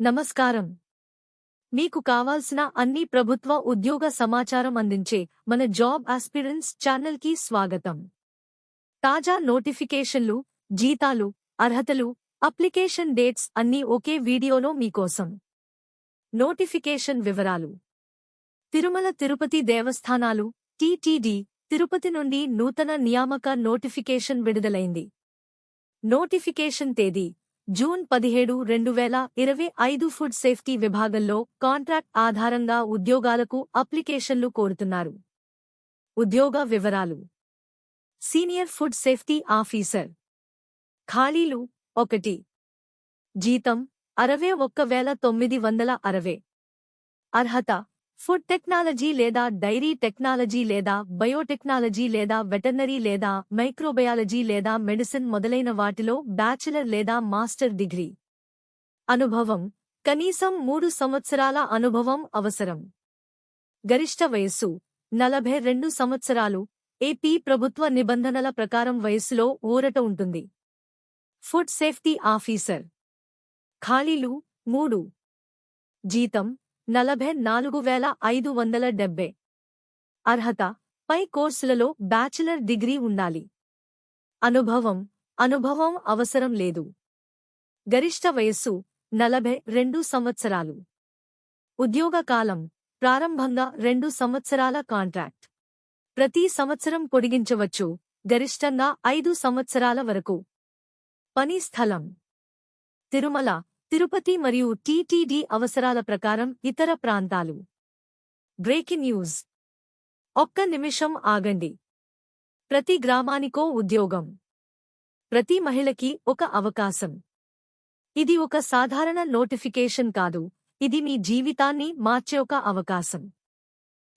నమస్కారం. మీకు కావాల్సిన అన్ని ప్రభుత్వ ఉద్యోగ సమాచారం అందించే మన జాబ్ ఆస్పిరెంట్స్ ఛానల్కి స్వాగతం. తాజా నోటిఫికేషన్లు జీతాలు అర్హతలు అప్లికేషన్ డేట్స్ అన్నీ ఒకే వీడియోలో మీకోసం. నోటిఫికేషన్ వివరాలు. తిరుమల తిరుపతి దేవస్థానాలు టీటీడీ తిరుపతి నుండి నూతన నియామక నోటిఫికేషన్ విడుదలైంది. నోటిఫికేషన్ తేదీ జూన్ పదిహేడు రెండు వేల ఇరవై ఐదు ఫుడ్ సేఫ్టీ విభాగంలో కాంట్రాక్ట్ ఆధారంగా ఉద్యోగాలకు అప్లికేషన్లు కోరుతున్నారు. ఉద్యోగ వివరాలు. Senior food safety officer. ఖాళీలు ఒకటి. జీతం అరవై ఒక్క వేల తొమ్మిది వందల అరవై. అర్హత ఫుడ్ టెక్నాలజీ లేదా డైరీ టెక్నాలజీ లేదా బయోటెక్నాలజీ లేదా వెటర్నరీ లేదా మైక్రోబయాలజీ లేదా మెడిసిన్ మొదలైన వాటిలో బ్యాచిలర్ లేదా మాస్టర్ డిగ్రీ. అనుభవం. కనీసం మూడు సంవత్సరాల అనుభవం అవసరం. గరిష్ట వయస్సు. నలభై రెండు సంవత్సరాలు. ఏపీ ప్రభుత్వ నిబంధనల ప్రకారం వయస్సులో ఊరట ఉంటుంది. Food safety officer. ఖాళీలు. మూడు. జీతం. నలభై నాలుగు వేల ఐదు వందల డెబ్బై. అర్హత పై కోర్సులలో బ్యాచిలర్ డిగ్రీ ఉండాలి. అనుభవం అనుభవం అవసరం లేదు. గరిష్ట వయస్సు నలభై రెండు సంవత్సరాలు. ఉద్యోగ కాలం ప్రారంభంగా రెండు సంవత్సరాల కాంట్రాక్ట్. ప్రతి సంవత్సరం పొడిగించవచ్చు గరిష్టంగా ఐదు సంవత్సరాల వరకు. పని స్థలం. తిరుమల తిరుపతి మరియు టీటీడీ అవసరాల ప్రకారం ఇతర ప్రాంతాలు. Breaking news. ఒక్క నిమిషం ఆగండి. ప్రతి గ్రామానికో ఉద్యోగం. ప్రతి మహిళకి ఒక అవకాశం. ఇది ఒక సాధారణ నోటిఫికేషన్ కాదు. ఇది మీ జీవితాన్ని మార్చే ఒక అవకాశం.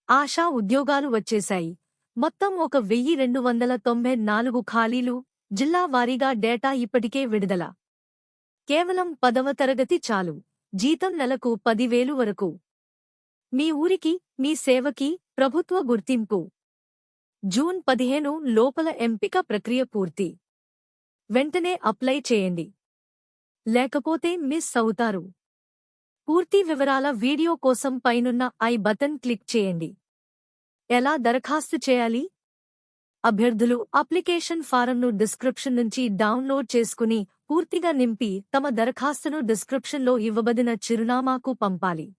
ఆశా ఉద్యోగాలు వచ్చేశాయి. మొత్తం ఒక వెయ్యి రెండు వందల తొంభై నాలుగు ఖాళీలు జిల్లా వారీగా డేటా ఇప్పటికే విడుదల. కేవలం పదవ తరగతి చాలు. జీతం నెలకు పదివేలు వరకు. మీ ఊరికి మీ సేవకి ప్రభుత్వ గుర్తింపు. జూన్ పదిహేను లోపల ఎంపిక ప్రక్రియ పూర్తి. వెంటనే అప్లై చేయండి. లేకపోతే మిస్ అవుతారు. పూర్తి వివరాల వీడియో కోసం పైనున్న ఐ బటన్ క్లిక్ చేయండి. ఎలా దరఖాస్తు చేయాలి? అభ్యర్థులు అప్లికేషన్ ఫారంను డిస్క్రిప్షన్ నుంచి డౌన్లోడ్ చేసుకుని పూర్తిగా నింపి తమ దరఖాస్తును డిస్క్రిప్షన్లో ఇవ్వబడిన చిరునామాకు పంపాలి.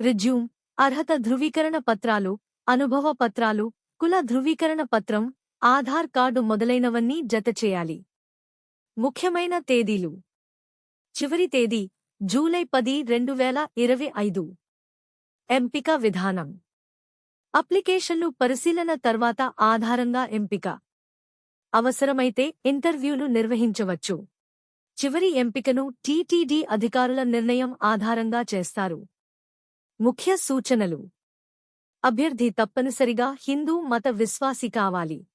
రిజ్యూమ్ అర్హత ధృవీకరణ పత్రాలు అనుభవ పత్రాలు కుల ధృవీకరణ పత్రం ఆధార్ కార్డు మొదలైనవన్నీ జతచేయాలి ముఖ్యమైన తేదీలు. చివరి తేదీ జూలై పది రెండు వేల ఇరవై ఐదు. ఎంపిక విధానం. అప్లికేషన్లు పరిశీలన తర్వాత ఆధారంగా ఎంపిక. అవసరమైతే ఇంటర్వ్యూలు నిర్వహించవచ్చు. చివరి ఎంపికను టీటీడీ అధికారుల నిర్ణయం ఆధారంగా చేస్తారు. ముఖ్య సూచనలు. అభ్యర్థి తప్పనిసరిగా హిందూ మత విశ్వాసి కావాలి.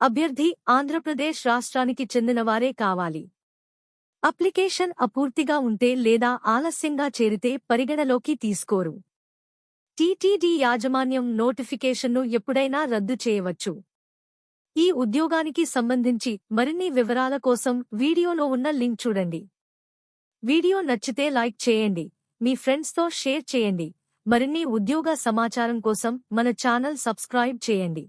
అభ్యర్థి ఆంధ్రప్రదేశ్ రాష్ట్రానికి చెందినవారే కావాలి. అప్లికేషన్ అపూర్తిగా ఉంటే లేదా ఆలస్యంగా చేరితే పరిగణలోకి తీసుకోరు. టీటీడీ యాజమాన్యం నోటిఫికేషన్ను ఎప్పుడైనా రద్దు చేయవచ్చు. ఈ ఉద్యోగానికి సంబంధించి మరిన్ని వివరాల కోసం వీడియోలో ఉన్న లింక్ చూడండి. వీడియో నచ్చితే లైక్ చేయండి. మీ ఫ్రెండ్స్తో షేర్ చేయండి. మరిన్ని ఉద్యోగ సమాచారం కోసం మన ఛానల్ సబ్స్క్రైబ్ చేయండి.